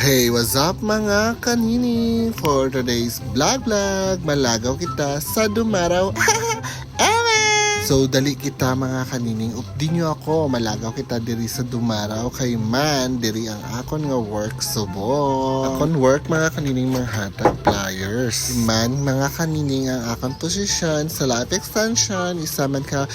Hey, what's up mga kanini? For today's vlog vlog, malagaw kita sa dumaraw. So, dali kita mga kanining. Updi nyo ako, malagaw kita diri sa dumaraw kay man, diri ang akon nga work subong. Akon work mga kanining mga hatag pliers. Man, mga kanining ang akon posisyon sa life extension, isa man ka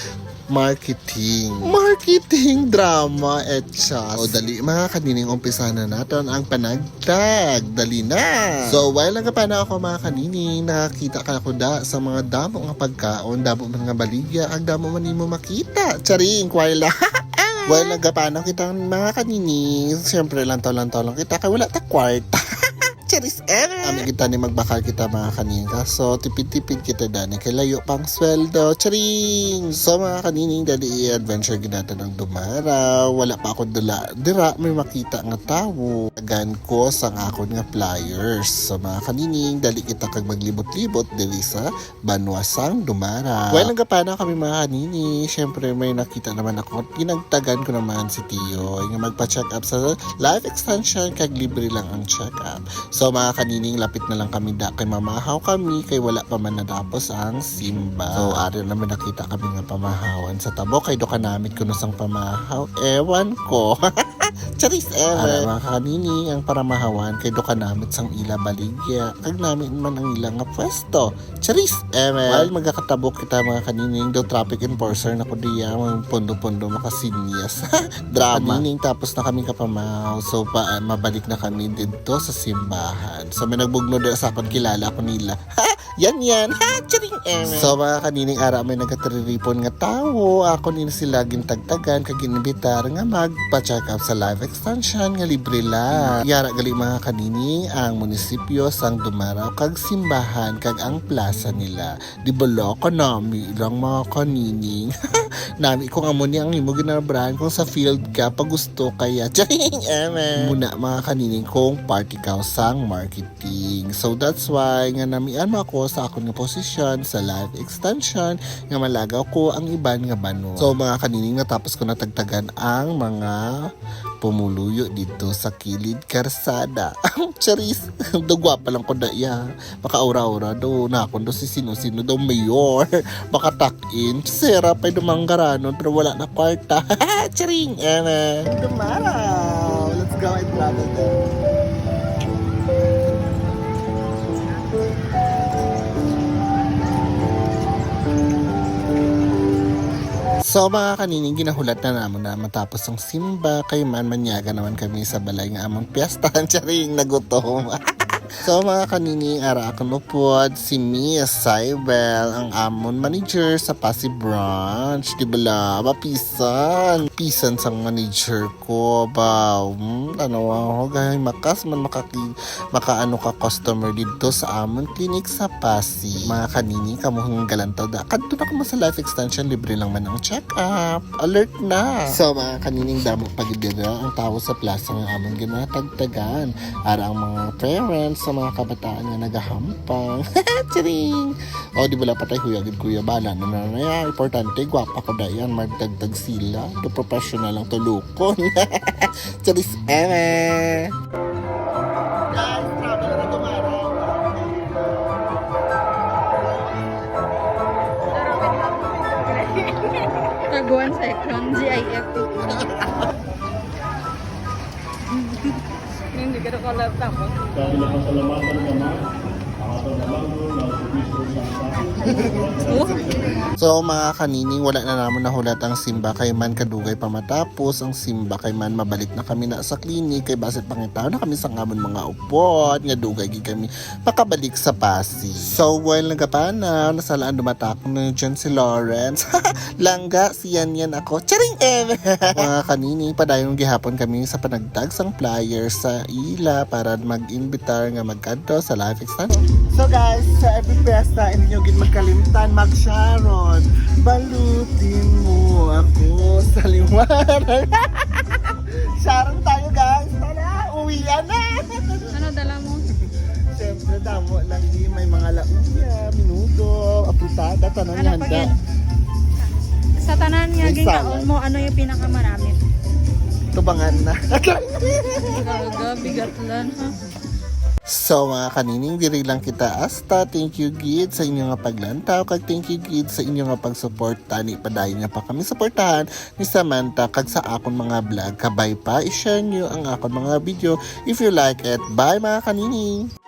marketing. Marketing drama et siya. O dali mga kanining umpisa na natin ang panagtag. Dali na. So while nagapana ako mga kanining, nakakita ka ko da sa mga damo nga pagkaon, damo man nga baligya, ang damo man nimo makita. Charing, kwaila. While nagapana kita mga kanining, siyempre lantaw-lantaw lang kita, kay wala ta kwarta. Ever. Kami kita ni magbakal kita mga kaninga. So, tipid-tipid kita dani. Kay layo pang sweldo. Charing! So, mga kanining, dali i-adventure ginata ng dumaraw. Wala pa ako dula. Dira, may makita nga tao. Tagan ko sa akon nga flyers. So, mga kanining, dali kita kag maglibot-libot dili sa Banwasang Dumaraw. Well, nagapana kami mga kanini. Siyempre, may nakita naman ako. Pinagtagan ko naman si Tio. Yung magpa-check up sa life extension kag libre lang ang check up. So mga kanining lapit na lang kami da kay mamahaw kami kay wala pa man natapos ang simba. So ari naman nakita kami nga pamahawan sa tabo kay do ka namit kuno sang pamahaw. Ewan ko. Charis ewan. Ara mga kanining ang paramahawan kay do ka namit sang ila baligya. Kag namin man ang ila nga pwesto. Charis ewan. While magkakatabok kita mga kanining do traffic enforcer na ko diya mga pondo-pondo makasinyas. Drama. Kanining tapos na kami kapamahaw. So pa mabalik na kami dito sa simbahan. So may nagbugno doon sa akin kilala ko nila. Yan yan! Ha! Charing eme! So mga kanining ara may nagkatriripon nga tao. Ako nila sila gintagtagan kag inibitar nga magpa-check up sa life extension nga libre la. Yara gali mga kanining ang munisipyo sang dumaraw kag simbahan kag ang plaza nila. Di ba lo nami ilang mga kanining. nami kung amo ni ang imo ginabrahan kung sa field ka pag gusto kaya charing eme. Muna mga kanining kung party ka sang marketing. So that's why nga namian mo ako sa akong nga posisyon sa live extension nga malagaw ko ang iban nga bano. So mga kanining natapos ko natagtagan ang mga pumuluyo dito sa kilid karsada. Charis, dugwa pa lang ko da ya. Baka aura-aura do na ako do si sino-sino do mayor. Baka tuck-in. Sera pa dumanggaranon pero wala na kwarta. Charing, eme. Tomorrow. Let's go and travel there. So mga kanining ginahulat na namon na matapos ang simba kay man manyaga naman kami sa balay nga among piyesta charing nagutom. so mga kanining ara akong upod si Mia Saibel ang amon manager sa Pasig branch. Di ba la? Mapisan. Pisan sang manager ko. Ba, hmm, ano ako gay makas man makaki makaano ka customer dito sa amon clinic sa Pasig. Mga kanining kamuhang galantaw da. Kadto na sa life extension libre lang man ang check up. Alert na. So mga kanining damo pagidira ang tao sa plaza nga amon ginatagtagan. Ara ang mga parents sa mga kabataan nga nagahampang. Charing! O di bala patay kuya gid kuya bala na na na ya. Importante gwapa ko da yan magdagdag sila. Do professional lang tulukon. Charis eme. Guys, travel na tomorrow. Taguan second, GIF. Hindi ka na collab tapos. dahil napasalamatan ka na So mga kanining wala na namon nahulat ang simba kay man kadugay pa matapos ang simba kay man mabalik na kami na sa klinik kay basit pangitaw na kami sa ngamon mga upod nga dugay gid kami makabalik sa Pasig. So while nagapana nasalaan dumatak na dyan si Lawrence. Langga siyan yan ako. Charing em. mga kanining padayon gihapon kami sa panagtag sang flyers sa ila para mag-invitar nga magkadto sa life extension. So guys, sa every fiesta hindi nyo gid magkalimtan mag-sharon. Balutin mo ako sa liwanag. Sharon tayo guys. Tara, uwian na. Ano dala mo? Siyempre, damo lang di may mga lauya, minudo, apritada, tanan Ano handa. pag Sa tanan nga salad. mo, ano yung pinakamaramit? tubangan na. Gaga, bigat lang ha. So mga kanining, diri lang kita asta. Thank you gid sa inyo nga paglantaw. Kag thank you gid sa inyo nga pagsupport. Tani padayon nga pa kami suportahan ni Samantha kag sa akon mga vlog. Kabay pa, i-share nyo ang akon mga video if you like it. Bye mga kanining!